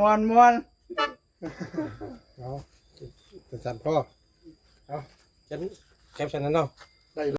มวนมวนเอาจะสั่นพ่อเอาฉันแคปฉันนั้นเนาะ